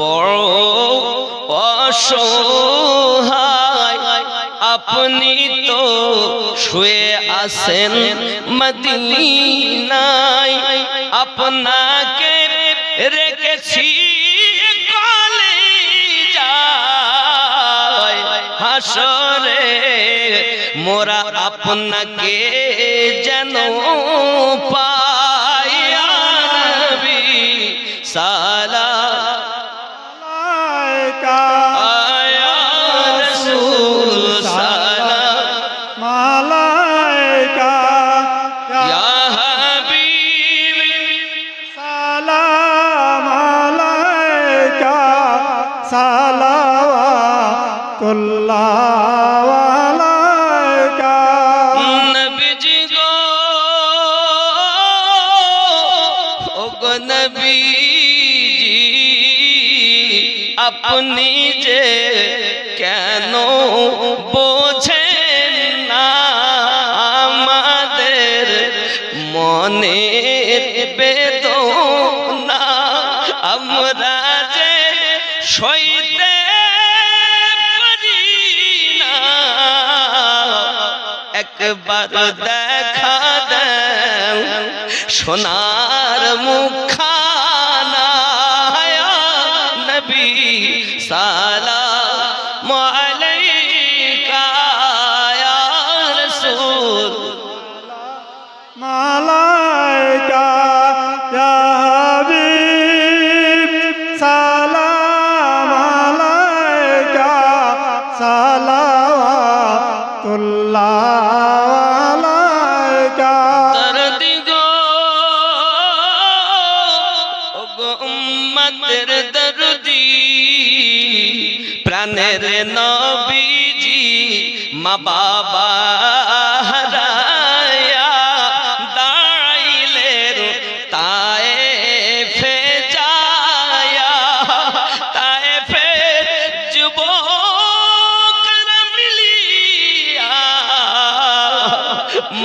বড় অসহায়। আপনি তো শুয়ে আছেন মদিনায়। আপনাকে রেখেছি হাসরে মোরা আপনাকে যেন পাইয়া ও গো নবীজি আপনি যে কেন বোঝেন না আমাদের মনের বেদনা আমরা যে সইতে পারি না একবার দেখা সোনার মুখানা নবী দরদি প্রাণের নবীজি মা বাবা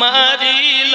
মারিল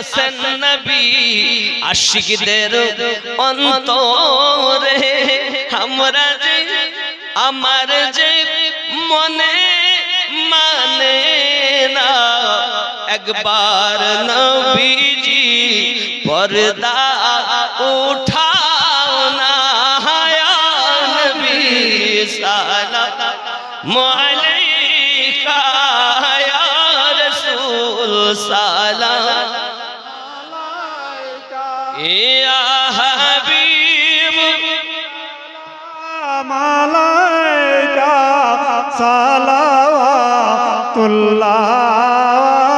আসেন নবী আশিকদের অন্তরে। আমরা যে, আমার যে মনে মানে না, একবার নবীজি পর্দা উঠাও না নবী, সালাম সালাওয়াতুল্লাহ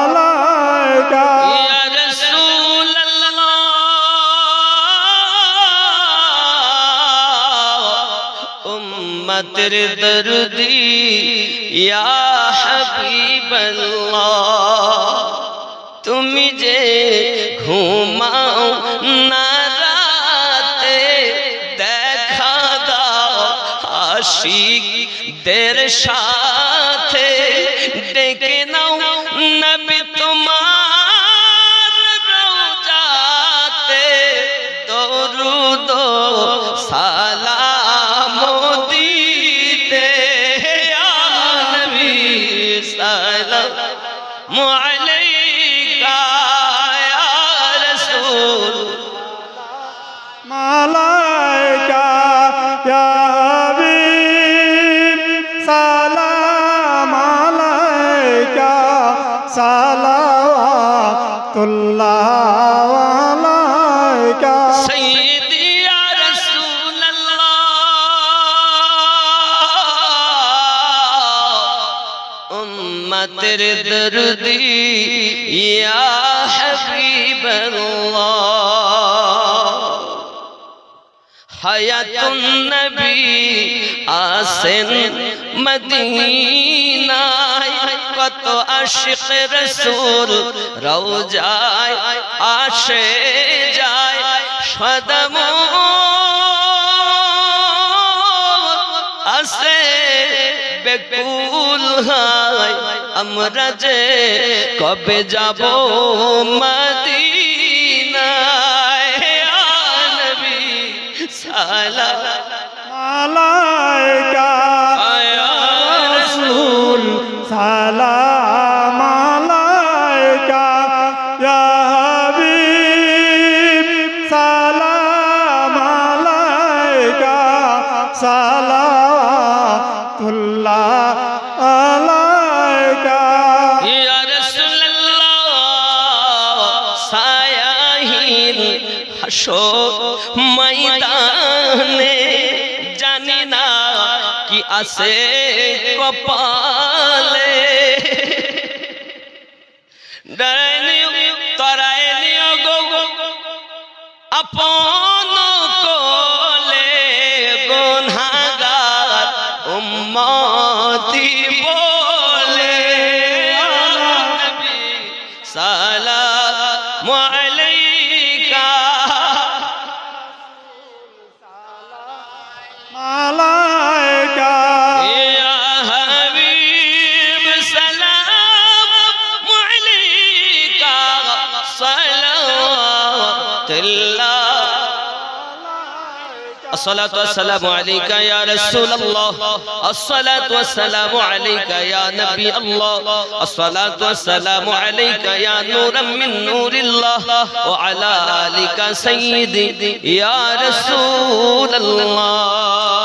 আলাইকা। ইয়া রাসূল উম্মতের দরদি ইয়া হাবিবাল্লাহ তুমি যে ঘুমাও না আশিকদের সাথে ডেকে নাও নবী তোমার রোজাতে দরুদ সালাম দিতে নবী সালাম মুঝের দর্দি ইয়া হাবিবাল্লাহ হায়াতুন নবী আসেন মদিনায় কত আশিক রসুল রওজায় আসে যায় সদম আসে বেকুল হয় আমরা যে কবে যাব মদিনায়? ইয়া সায়াহীন হাসর ময়দানে। জানি না কি আছে কপালে। ডরাইনি তরাইনি গো আপন কোলে গুনহাগার উম্মতি। الصلاة والسلام عليك يا رسول الله. الصلاة والسلام عليك يا نبي الله. الصلاة والسلام عليك يا نورا من نور الله. وعلى آلك سيدي يا رسول الله.